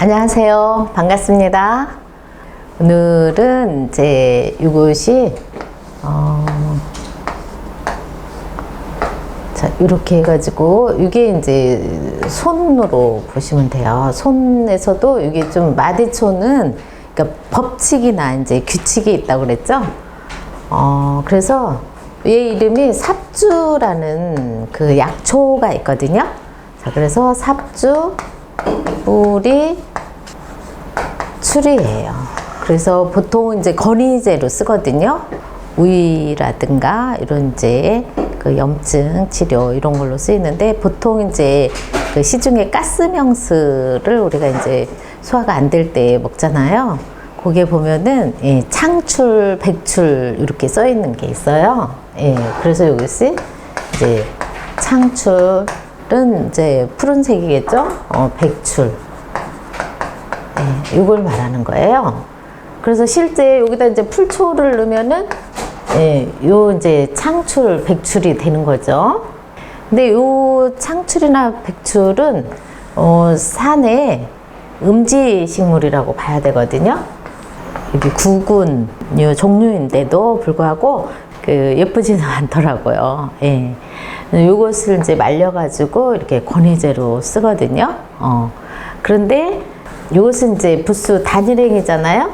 안녕하세요. 반갑습니다. 오늘은 이제 이것이 어, 자 이렇게 해가지고 이게 이제 손으로 보시면 돼요. 손에서도 이게 좀 마디초는 그러니까 법칙이나 이제 규칙이 있다고 그랬죠. 어 그래서 얘 이름이 삽주라는 그 약초가 있거든요. 자 그래서 삽주 뿌리 추리예요. 그래서 보통 이제 건의제로 쓰거든요. 우이라든가 이런 이제 그 염증 치료 이런 걸로 쓰이는데 보통 이제 그 시중에 가스명스를 우리가 이제 소화가 안 될 때 먹잖아요. 거기에 보면은 예, 창출, 백출 이렇게 써 있는 게 있어요. 예, 그래서 이것이 이제 창출 은 이제 푸른색이겠죠. 어, 백출. 예, 이걸 말하는 거예요. 그래서 실제 여기다 이제 풀초를 넣으면은 예, 요 이제 창출, 백출이 되는 거죠. 근데 요 창출이나 백출은 어, 산의 음지 식물이라고 봐야 되거든요. 여기 구군 요 종류인데도 불구하고 그 예쁘지는 않더라고요. 예. 요것을 이제 말려가지고 이렇게 권위제로 쓰거든요. 어. 그런데 요것은 이제 부수 단일행이잖아요.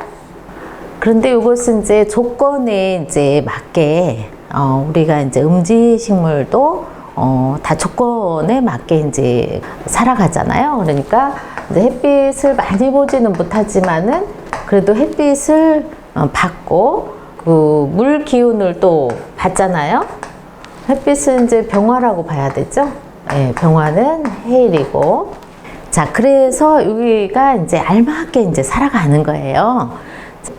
그런데 이것은 이제 조건에 이제 맞게 어, 우리가 이제 음지 식물도 어, 다 조건에 맞게 이제 살아가잖아요. 그러니까 이제 햇빛을 많이 보지는 못하지만은 그래도 햇빛을 어, 받고 그 물 기운을 또 받잖아요. 햇빛은 이제 병화라고 봐야 되죠. 예, 병화는 해일이고. 자, 그래서 여기가 이제 알맞게 이제 살아가는 거예요.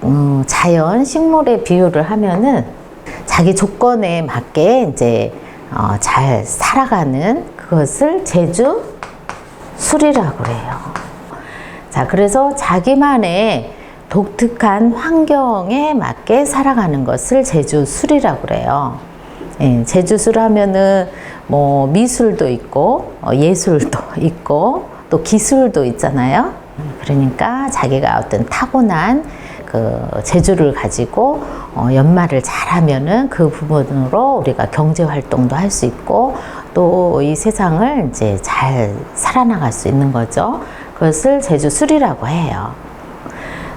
음, 자연 식물의 비유를 하면은 자기 조건에 맞게 이제 어, 잘 살아가는 그것을 제주 술이라고 그래요. 자, 그래서 자기만의 독특한 환경에 맞게 살아가는 것을 제주 술이라고 그래요. 예, 제주술 하면은 뭐 미술도 있고 어, 예술도 있고 또 기술도 있잖아요. 그러니까 자기가 어떤 타고난 그 재주를 가지고 어, 연말을 잘하면은 그 부분으로 우리가 경제 활동도 할 수 있고 또 이 세상을 이제 잘 살아나갈 수 있는 거죠. 그것을 제주술이라고 해요.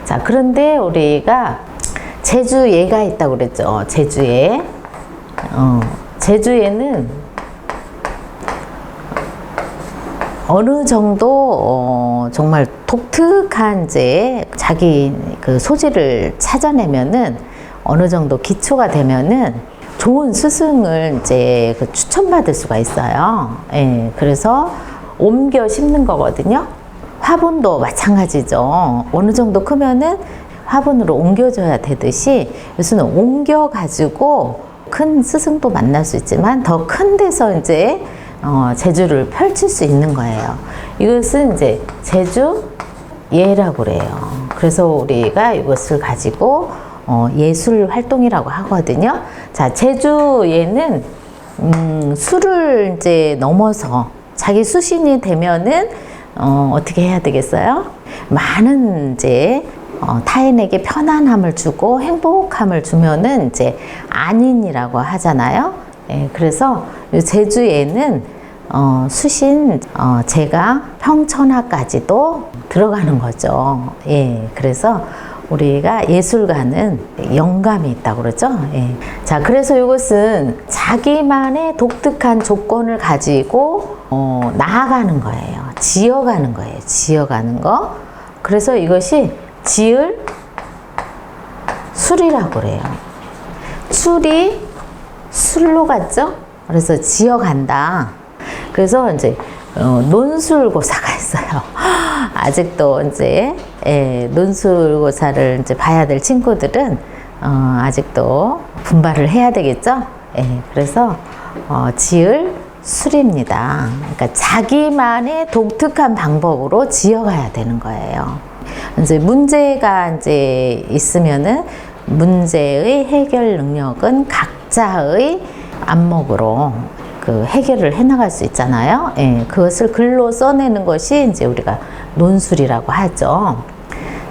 자, 그런데 우리가 제주예가 있다고 그랬죠. 제주예. 어, 제주예는 어느 정도 어, 정말 독특한 이제 자기 그 소질을 찾아내면은 어느 정도 기초가 되면은 좋은 스승을 이제 그 추천받을 수가 있어요. 예, 그래서 옮겨 심는 거거든요. 화분도 마찬가지죠. 어느 정도 크면은 화분으로 옮겨줘야 되듯이 요새는 옮겨가지고 큰 스승도 만날 수 있지만 더 큰 데서 이제 어, 제주를 펼칠 수 있는 거예요. 이것은 이제 제주 예라고 그래요. 그래서 우리가 이것을 가지고 어, 예술 활동이라고 하거든요. 자, 제주 예는 음, 술을 이제 넘어서 자기 수신이 되면은 어, 어떻게 해야 되겠어요? 많은 이제 어, 타인에게 편안함을 주고 행복함을 주면은 이제 안인이라고 하잖아요. 예, 그래서 이 제주에는 어, 수신 어, 제가 평천하까지도 들어가는 거죠. 예, 그래서 우리가 예술가는 영감이 있다고 그러죠. 예. 자, 그래서 이것은 자기만의 독특한 조건을 가지고 어, 나아가는 거예요. 지어가는 거예요. 지어가는 거. 그래서 이것이 지을 술이라고 그래요. 술이 술로 갔죠? 그래서 지어간다. 그래서 이제 어, 논술고사가 있어요. 아직도 이제 예, 논술고사를 이제 봐야 될 친구들은 어, 아직도 분발을 해야 되겠죠. 예, 그래서 어, 지을 술입니다. 그러니까 자기만의 독특한 방법으로 지어가야 되는 거예요. 이제 문제가 이제 있으면은 문제의 해결 능력은 각자의 안목으로 그 해결을 해나갈 수 있잖아요. 예, 그것을 글로 써내는 것이 이제 우리가 논술이라고 하죠.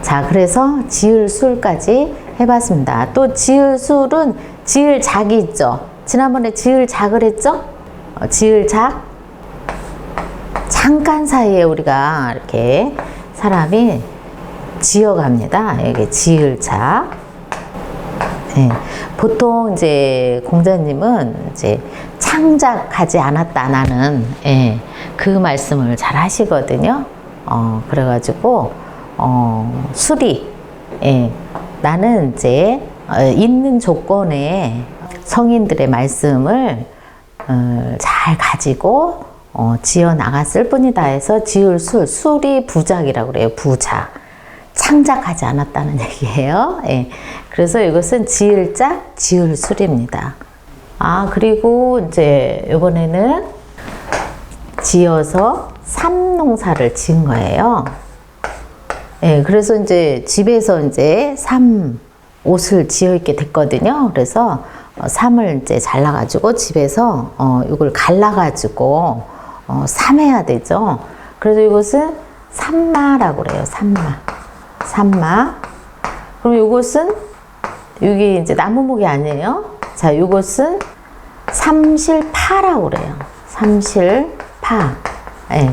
자, 그래서 지을 술까지 해봤습니다. 또 지을 술은 지을 작이 있죠. 지난번에 지을 작을 했죠? 어, 지을 작. 잠깐 사이에 우리가 이렇게 사람이 지어갑니다. 이게 지을 작. 예, 보통 이제 공자님은 이제 창작하지 않았다 나는 예, 그 말씀을 잘 하시거든요. 어, 그래가지고 어, 수리 예, 나는 이제 어, 있는 조건에 성인들의 말씀을 어, 잘 가지고 어, 지어 나갔을 뿐이다 해서 지을 술 술이 부작이라고 그래요 부작 창작하지 않았다는 얘기예요. 예. 그래서 이것은 지을 짝, 지을 술입니다. 아, 그리고 이제 이번에는 지어서 삼농사를 지은 거예요. 예, 그래서 이제 집에서 이제 삼 옷을 지어 입게 됐거든요. 그래서 어, 삼을 이제 잘라가지고 집에서 어, 이걸 갈라가지고 어, 삼해야 되죠. 그래서 이것은 삼마라고 그래요. 삼마. 삼마. 그럼 이것은 여기 이제 나무목이 아니에요. 자, 이것은 삼실파라고 그래요. 삼실파. 예.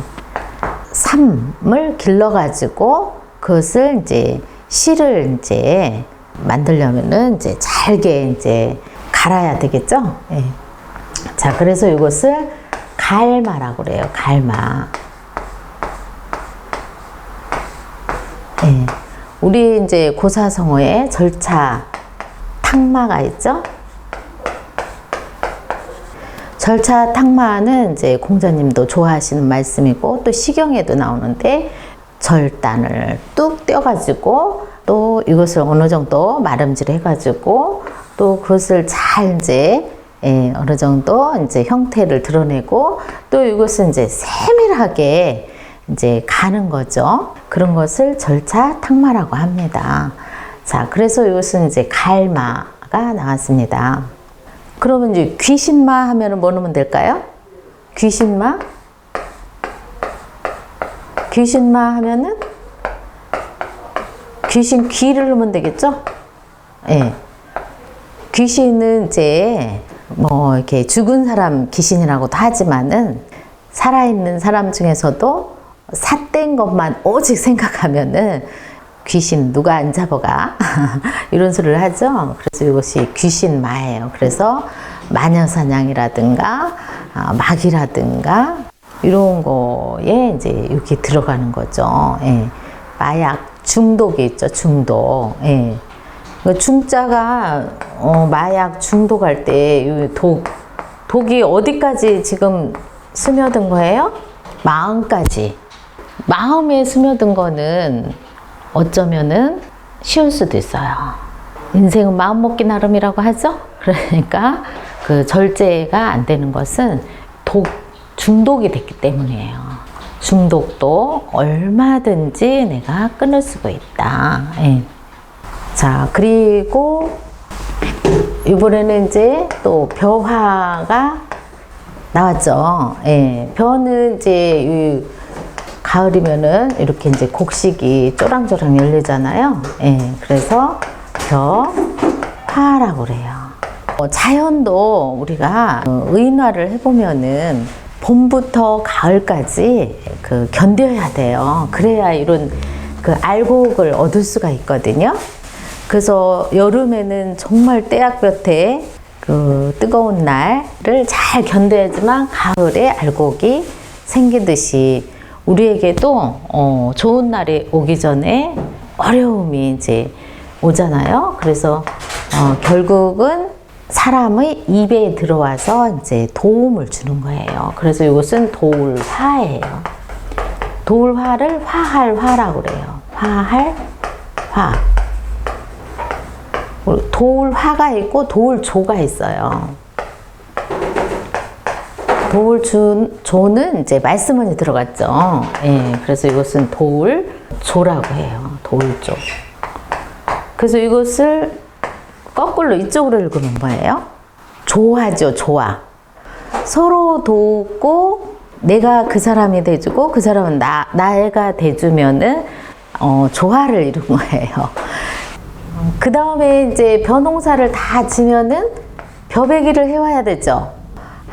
삼을 길러가지고 그것을 이제 실을 이제 만들려면은 이제 잘게 이제 갈아야 되겠죠. 예. 자, 그래서 이것을 갈마라고 그래요. 갈마. 예. 우리 이제 고사성어에 절차 탁마가 있죠. 절차 탁마는 이제 공자님도 좋아하시는 말씀이고 또 시경에도 나오는데 절단을 뚝 떼어가지고 또 이것을 어느 정도 마름질 해가지고 또 그것을 잘 이제 예, 어느 정도 이제 형태를 드러내고 또 이것은 이제 세밀하게 이제 가는 거죠. 그런 것을 절차 탁마라고 합니다. 자, 그래서 이것은 이제 갈마가 나왔습니다. 그러면 이제 귀신마 하면은 뭐 넣으면 될까요? 귀신마? 귀신마 하면은 귀신 귀를 넣으면 되겠죠? 예. 귀신은 이제 뭐 이렇게 죽은 사람 귀신이라고도 하지만은 살아있는 사람 중에서도 삿된 것만 오직 생각하면은 귀신 누가 안 잡아가 이런 소리를 하죠. 그래서 이것이 귀신 마예요. 그래서 마녀사냥이라든가 아, 마귀라든가 이런 거에 이제 여기 들어가는 거죠. 예. 마약 중독이 있죠. 중독. 예. 그 중자가 어, 마약 중독할 때 독, 독이 어디까지 지금 스며든 거예요? 마음까지. 마음에 스며든 거는 어쩌면은 쉬울 수도 있어요. 인생은 마음 먹기 나름이라고 하죠? 그러니까 그 절제가 안 되는 것은 독, 중독이 됐기 때문이에요. 중독도 얼마든지 내가 끊을 수가 있다. 예. 자, 그리고 이번에는 이제 또 벼화가 나왔죠. 예. 벼는 이제 이 가을이면은 이렇게 이제 곡식이 쪼랑쪼랑 열리잖아요. 예. 그래서 벼화라고 그래요. 어, 자연도 우리가 어, 의인화를 해보면은 봄부터 가을까지 그 견뎌야 돼요. 그래야 이런 그 알곡을 얻을 수가 있거든요. 그래서 여름에는 정말 떼약볕에 그 뜨거운 날을 잘 견뎌야지만 가을에 알곡이 생기듯이 우리에게도 어, 좋은 날이 오기 전에 어려움이 이제 오잖아요. 그래서 어, 결국은 사람의 입에 들어와서 이제 도움을 주는 거예요. 그래서 이것은 도울화예요. 도울화를 화할화라고 그래요. 화할 화. 도울화가 있고 도울조가 있어요. 도울조는 이제 말씀문이 들어갔죠. 예, 그래서 이것은 도울 조라고 해요. 도울 조. 그래서 이것을 거꾸로 이쪽으로 읽으면 뭐예요? 조화죠, 조화. 서로 돕고 내가 그 사람이 돼주고 그 사람은 나, 나가 돼주면은 어, 조화를 이룬 거예요. 그 다음에 이제 벼농사를 다 지면은 벼베기를 해와야 되죠.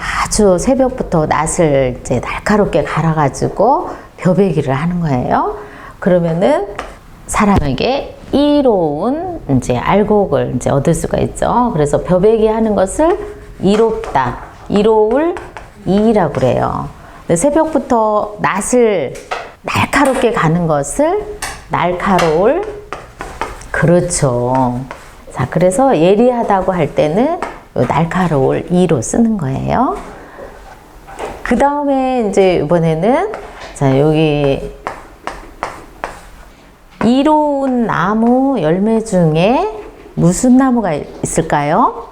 아주 새벽부터 낫을 이제 날카롭게 갈아가지고 벼베기를 하는 거예요. 그러면은 사람에게 이로운 이제 알곡을 이제 얻을 수가 있죠. 그래서 벼베기 하는 것을 이롭다, 이로울 이라고 그래요. 새벽부터 낫을 날카롭게 가는 것을 날카로울 그렇죠. 자, 그래서 예리하다고 할 때는 요 날카로울 이로 쓰는 거예요. 그 다음에 이제 이번에는 자, 여기 이로운 나무 열매 중에 무슨 나무가 있을까요?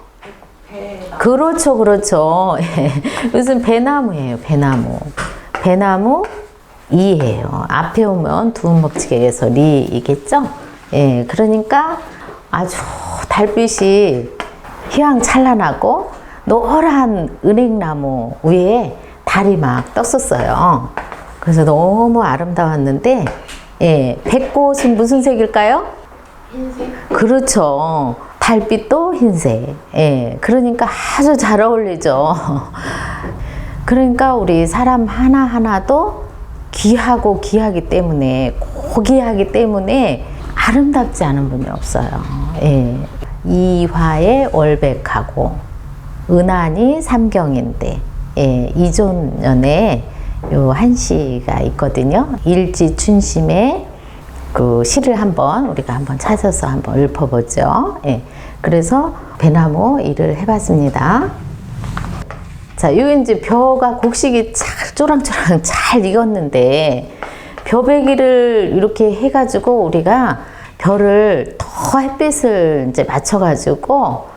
그렇죠, 그렇죠. 예. 무슨 배나무예요, 배나무. 배나무 이예요. 앞에 오면 두음 법칙에서 리이겠죠? 예, 그러니까 아주 달빛이 휘황찬란하고 노란 은행나무 위에 달이 막 떴었어요. 그래서 너무 아름다웠는데, 예, 백꽃은 무슨 색일까요? 흰색. 그렇죠. 달빛도 흰색. 예, 그러니까 아주 잘 어울리죠. 그러니까 우리 사람 하나하나도 귀하고 귀하기 때문에, 고귀하기 때문에 아름답지 않은 분이 없어요. 예. 이화에 월백하고, 은하니 삼경인데, 예, 이존연에 요 한시가 있거든요. 일지 춘심의 그 시를 한번 우리가 한번 찾아서 한번 읊어보죠. 예. 그래서 배나무 일을 해봤습니다. 자, 요 이제 벼가 곡식이 잘 쪼랑쪼랑 잘 익었는데 벼베기를 이렇게 해가지고 우리가 벼를 더 햇빛을 이제 맞춰가지고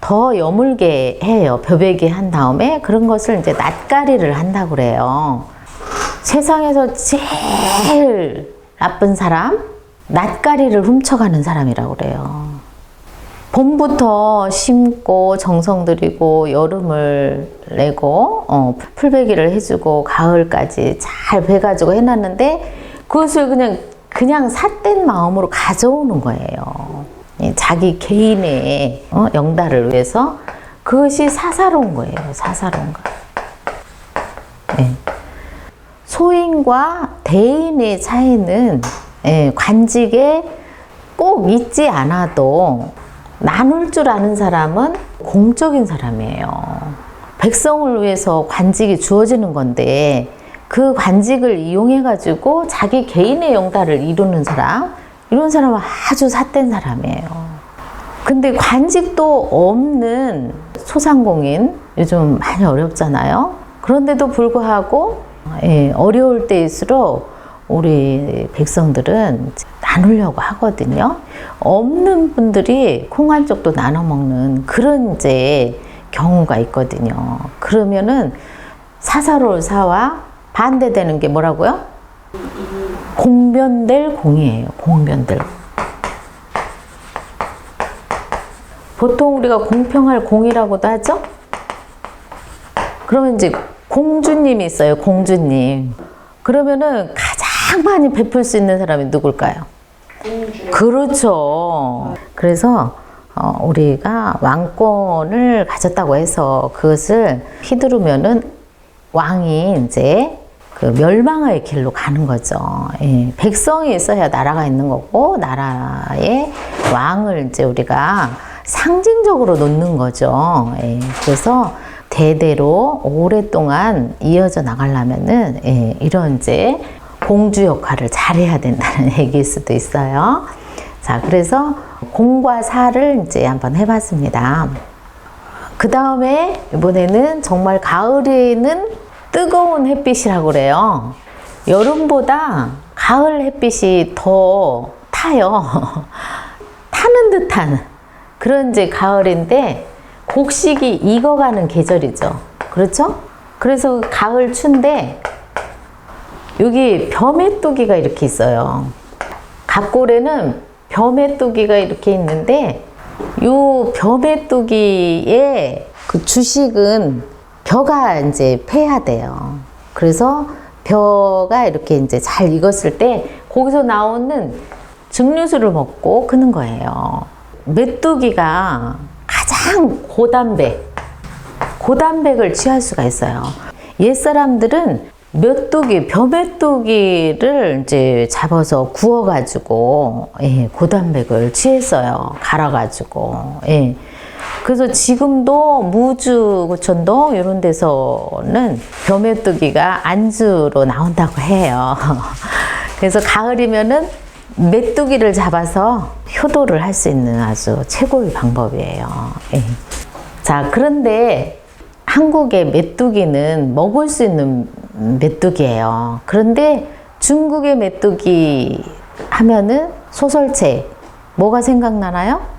더 여물게 해요. 벼베기 한 다음에 그런 것을 이제 낯가리를 한다고 그래요. 세상에서 제일 나쁜 사람, 낯가리를 훔쳐가는 사람이라고 그래요. 봄부터 심고 정성 들이고 여름을 내고 어, 풀베기를 해주고 가을까지 잘 베가지고 해놨는데 그것을 그냥 그냥 삿된 마음으로 가져오는 거예요. 예, 자기 개인의 어, 영달을 위해서 그것이 사사로운 거예요. 사사로운 거. 예. 소인과 대인의 차이는 예, 관직에 꼭 있지 않아도 나눌 줄 아는 사람은 공적인 사람이에요. 백성을 위해서 관직이 주어지는 건데 그 관직을 이용해 가지고 자기 개인의 영달을 이루는 사람 이런 사람은 아주 삿된 사람이에요. 근데 관직도 없는 소상공인 요즘 많이 어렵잖아요. 그런데도 불구하고 예, 어려울 때일수록 우리 백성들은 나누려고 하거든요. 없는 분들이 콩한 쪽도 나눠 먹는 그런 이제 경우가 있거든요. 그러면은 사사로울 사와 반대되는 게 뭐라고요? 공변될 공이에요. 공변될. 보통 우리가 공평할 공이라고도 하죠? 그러면 이제 공주님이 있어요. 공주님. 그러면은 가장 많이 베풀 수 있는 사람이 누굴까요? 공주. 그렇죠. 그래서 어, 우리가 왕권을 가졌다고 해서 그것을 휘두르면은 왕이 이제 그 멸망의 길로 가는 거죠. 예, 백성이 있어야 나라가 있는 거고 나라의 왕을 이제 우리가 상징적으로 놓는 거죠. 예, 그래서 대대로 오랫동안 이어져 나가려면은 예, 이런 이제 공주 역할을 잘해야 된다는 얘기일 수도 있어요. 자, 그래서 공과 사를 이제 한번 해봤습니다. 그 다음에 이번에는 정말 가을에는 뜨거운 햇빛이라고 그래요. 여름보다 가을 햇빛이 더 타요. 타는 듯한 그런 이제 가을인데 곡식이 익어가는 계절이죠. 그렇죠? 그래서 가을 추인데 여기 벼메뚜기가 이렇게 있어요. 갑골에는 벼메뚜기가 이렇게 있는데 요 벼메뚜기의 그 주식은 벼가 이제 패야 돼요. 그래서 벼가 이렇게 이제 잘 익었을 때 거기서 나오는 증류수를 먹고 크는 거예요. 메뚜기가 가장 고단백, 고단백을 취할 수가 있어요. 옛 사람들은 메뚜기, 벼메뚜기를 이제 잡아서 구워가지고 예, 고단백을 취했어요. 갈아가지고. 예. 그래서 지금도 무주구천동 이런 데서는 벼메뚜기가 안주로 나온다고 해요. 그래서 가을이면은 메뚜기를 잡아서 효도를 할 수 있는 아주 최고의 방법이에요. 예. 자, 그런데 한국의 메뚜기는 먹을 수 있는 메뚜기예요. 그런데 중국의 메뚜기 하면은 소설책 뭐가 생각나나요?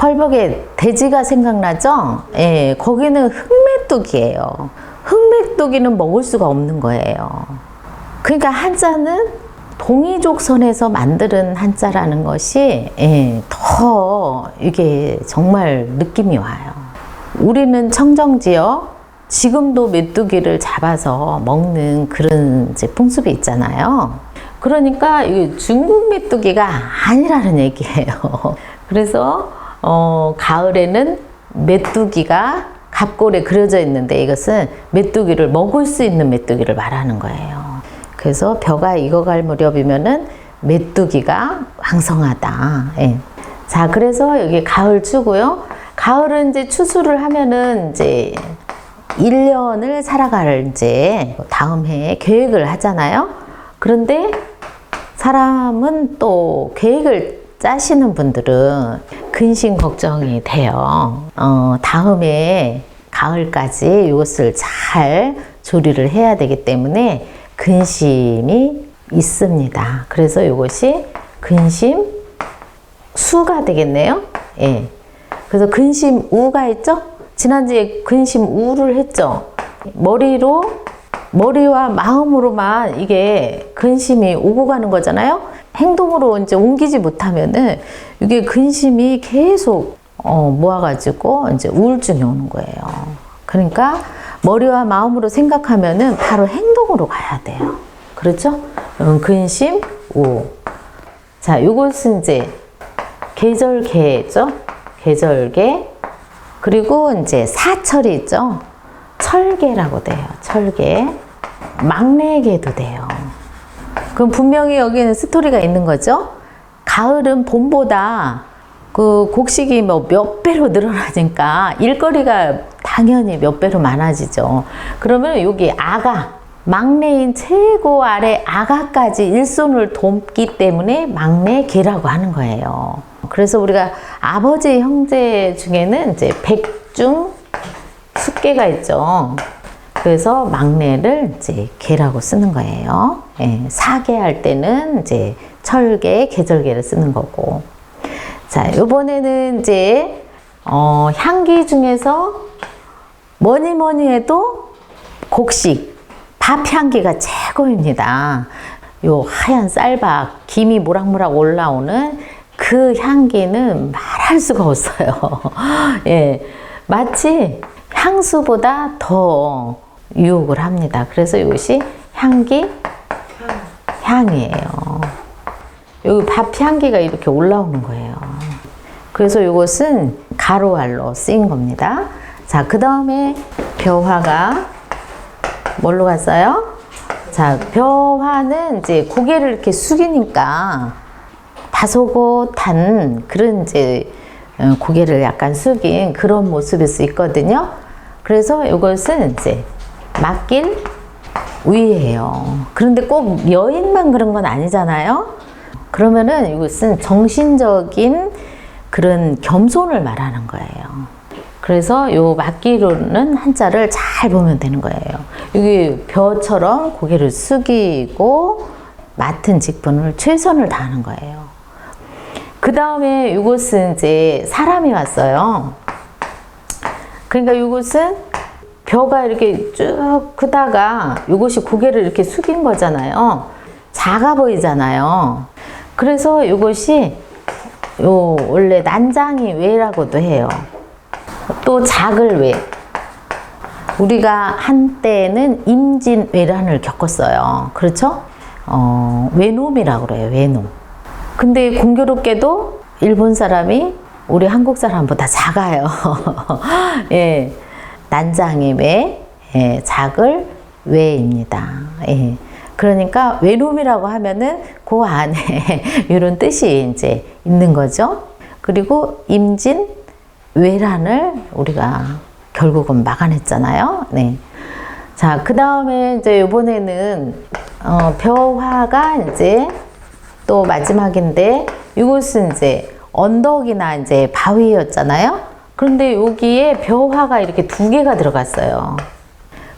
펄벅의 돼지가 생각나죠? 예, 거기는 흑메뚜기예요. 흑메뚜기는 먹을 수가 없는 거예요. 그러니까 한자는 동이족 선에서 만드는 한자라는 것이 예, 더 이게 정말 느낌이 와요. 우리는 청정지역 지금도 메뚜기를 잡아서 먹는 그런 풍습이 있잖아요. 그러니까 중국 메뚜기가 아니라는 얘기예요. 그래서 어, 가을에는 메뚜기가 갑골에 그려져 있는데 이것은 메뚜기를 먹을 수 있는 메뚜기를 말하는 거예요. 그래서 벼가 익어갈 무렵이면은 메뚜기가 왕성하다. 예. 자, 그래서 여기 가을 추고요. 가을은 이제 추수를 하면은 이제 1년을 살아갈 이제 다음 해에 계획을 하잖아요. 그런데 사람은 또 계획을 짜시는 분들은 근심 걱정이 돼요. 어, 다음에 가을까지 이것을 잘 조리를 해야 되기 때문에 근심이 있습니다. 그래서 이것이 근심 수가 되겠네요. 예. 그래서 근심 우가 있죠? 지난주에 근심 우를 했죠? 머리로, 머리와 마음으로만 이게 근심이 오고 가는 거잖아요? 행동으로 이제 옮기지 못하면은 이게 근심이 계속 어, 모아가지고 이제 우울증이 오는 거예요. 그러니까 머리와 마음으로 생각하면은 바로 행동으로 가야 돼요. 그렇죠? 음, 근심, 우. 자, 이것은 이제 계절개죠? 계절개. 그리고 이제 사철이 있죠? 철개라고 돼요. 철개. 막내개도 돼요. 그럼 분명히 여기는 스토리가 있는 거죠? 가을은 봄보다 그 곡식이 뭐 몇 배로 늘어나니까 일거리가 당연히 몇 배로 많아지죠. 그러면 여기 아가, 막내인 최고 아래 아가까지 일손을 돕기 때문에 막내 개라고 하는 거예요. 그래서 우리가 아버지 형제 중에는 이제 백중 숙개가 있죠. 그래서 막내를 이제 개라고 쓰는 거예요. 예, 사계 할 때는 이제 철개, 계절개를 쓰는 거고. 자, 이번에는 이제 어, 향기 중에서 뭐니 뭐니 해도 곡식, 밥 향기가 최고입니다. 요 하얀 쌀밥, 김이 모락모락 올라오는 그 향기는 말할 수가 없어요. 예. 마치 향수보다 더 유혹을 합니다. 그래서 이것이 향기, 향이에요. 여기 밥 향기가 이렇게 올라오는 거예요. 그래서 이것은 가로알로 쓰인 겁니다. 자, 그 다음에 벼화가 뭘로 갔어요? 자, 벼화는 이제 고개를 이렇게 숙이니까 다소곳한 그런 이제 어, 고개를 약간 숙인 그런 모습일 수 있거든요. 그래서 이것은 이제 맡길 위예요. 그런데 꼭 여인만 그런 건 아니잖아요. 그러면은 이것은 정신적인 그런 겸손을 말하는 거예요. 그래서 요 맡기로는 한자를 잘 보면 되는 거예요. 여기 벼처럼 고개를 숙이고 맡은 직분을 최선을 다하는 거예요. 그 다음에 이곳은 이제 사람이 왔어요. 그러니까 이곳은 벼가 이렇게 쭉 크다가 이것이 고개를 이렇게 숙인 거잖아요. 작아 보이잖아요. 그래서 이것이 요 원래 난장이 외라고도 해요. 또 작을 외. 우리가 한때는 임진왜란을 겪었어요. 그렇죠? 어, 외놈이라고 그래요. 외놈. 근데 공교롭게도 일본 사람이 우리 한국 사람보다 작아요. 예. 난장의 외, 예, 작을 외입니다. 예. 그러니까 외놈이라고 하면은 그 안에 이런 뜻이 이제 있는 거죠. 그리고 임진 외란을 우리가 결국은 막아냈잖아요. 네. 자, 그 다음에 이제 이번에는 어, 벼화가 이제 또 마지막인데 이곳은 이제 언덕이나 이제 바위였잖아요. 그런데 여기에 벼화가 이렇게 두 개가 들어갔어요.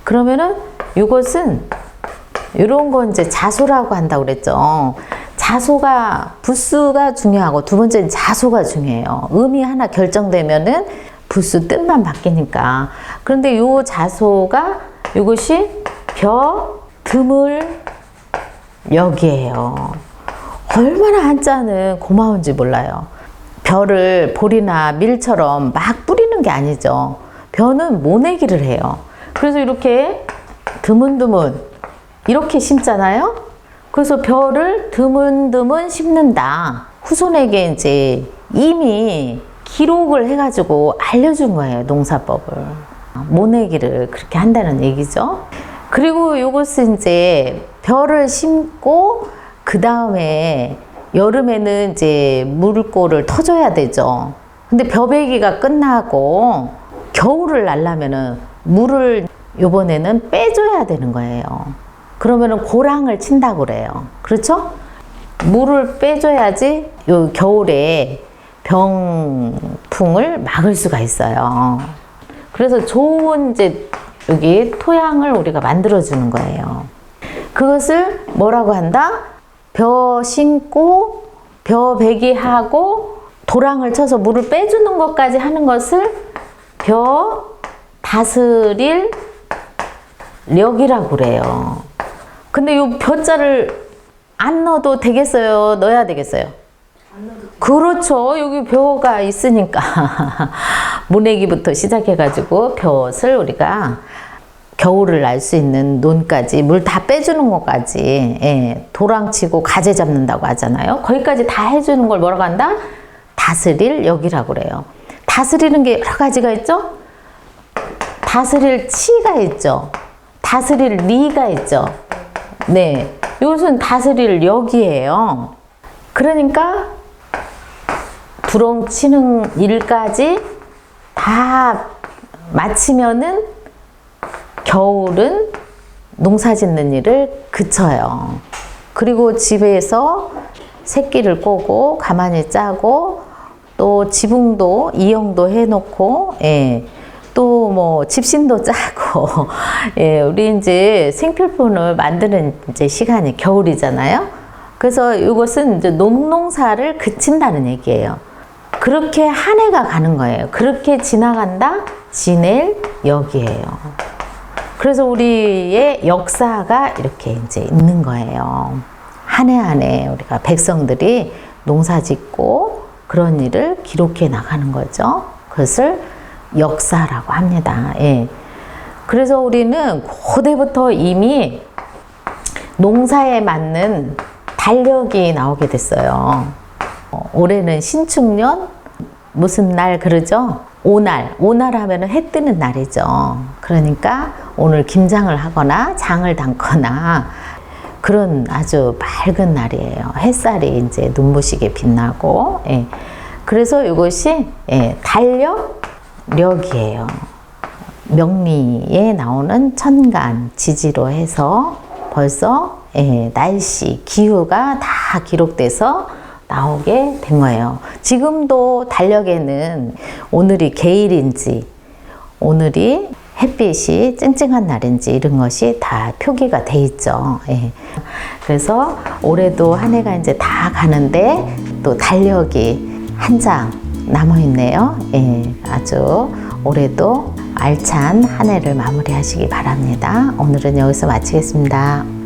그러면은 이것은 이런 건 이제 자소라고 한다고 그랬죠. 자소가 부수가 중요하고 두 번째는 자소가 중요해요. 음이 하나 결정되면은 부수 뜻만 바뀌니까. 그런데 요 자소가 이것이 벼 드물 여기에요. 얼마나 한자는 고마운지 몰라요. 벼를 볼이나 밀처럼 막 뿌리는 게 아니죠. 벼는 모내기를 해요. 그래서 이렇게 드문드문 이렇게 심잖아요. 그래서 벼를 드문드문 심는다. 후손에게 이제 이미 기록을 해가지고 알려준 거예요. 농사법을. 모내기를 그렇게 한다는 얘기죠. 그리고 이것은 이제 벼를 심고 그 다음에 여름에는 이제 물골을 터줘야 되죠. 근데 벼베기가 끝나고 겨울을 날려면은 물을 요번에는 빼줘야 되는 거예요. 그러면은 고랑을 친다고 그래요. 그렇죠? 물을 빼줘야지 요 겨울에 병풍을 막을 수가 있어요. 그래서 좋은 이제 여기 토양을 우리가 만들어 주는 거예요. 그것을 뭐라고 한다? 벼 심고 벼 배기하고 도랑을 쳐서 물을 빼주는 것까지 하는 것을 벼 다스릴 력이라고 그래요. 근데 요 벼자를 안 넣어도 되겠어요? 넣어야 되겠어요? 그렇죠. 여기 벼가 있으니까. 모내기부터 시작해가지고 벼을 우리가 겨울을 날 수 있는 논까지 물 다 빼주는 것까지 예, 도랑치고 가재 잡는다고 하잖아요. 거기까지 다 해주는 걸 뭐라고 한다? 다스릴 역이라고 그래요. 다스리는 게 여러 가지가 있죠. 다스릴 치가 있죠. 다스릴 리가 있죠. 네, 이것은 다스릴 역이에요. 그러니까 부렁치는 일까지 다 마치면은 겨울은 농사 짓는 일을 그쳐요. 그리고 집에서 새끼를 꼬고 가만히 짜고 또 지붕도 이용도 해놓고 예. 또 뭐 집신도 짜고 예, 우리 이제 생필품을 만드는 이제 시간이 겨울이잖아요. 그래서 이것은 이제 농농사를 그친다는 얘기예요. 그렇게 한 해가 가는 거예요. 그렇게 지나간다, 지낼 여기에요. 그래서 우리의 역사가 이렇게 이제 있는 거예요. 한 해 한 해 우리가 백성들이 농사 짓고 그런 일을 기록해 나가는 거죠. 그것을 역사라고 합니다. 예. 그래서 우리는 고대부터 이미 농사에 맞는 달력이 나오게 됐어요. 어, 올해는 신축년 무슨 날 그러죠? 오날, 오날 하면은 해 뜨는 날이죠. 그러니까 오늘 김장을 하거나 장을 담거나 그런 아주 맑은 날이에요. 햇살이 이제 눈부시게 빛나고, 예. 그래서 이것이 예, 달력력이에요. 명리에 나오는 천간 지지로 해서 벌써 예, 날씨, 기후가 다 기록돼서 나오게 된 거예요. 지금도 달력에는 오늘이 개일인지, 오늘이 햇빛이 쨍쨍한 날인지 이런 것이 다 표기가 돼 있죠. 예. 그래서 올해도 한 해가 이제 다 가는데 또 달력이 한 장 남아 있네요. 예. 아주 올해도 알찬 한 해를 마무리하시기 바랍니다. 오늘은 여기서 마치겠습니다.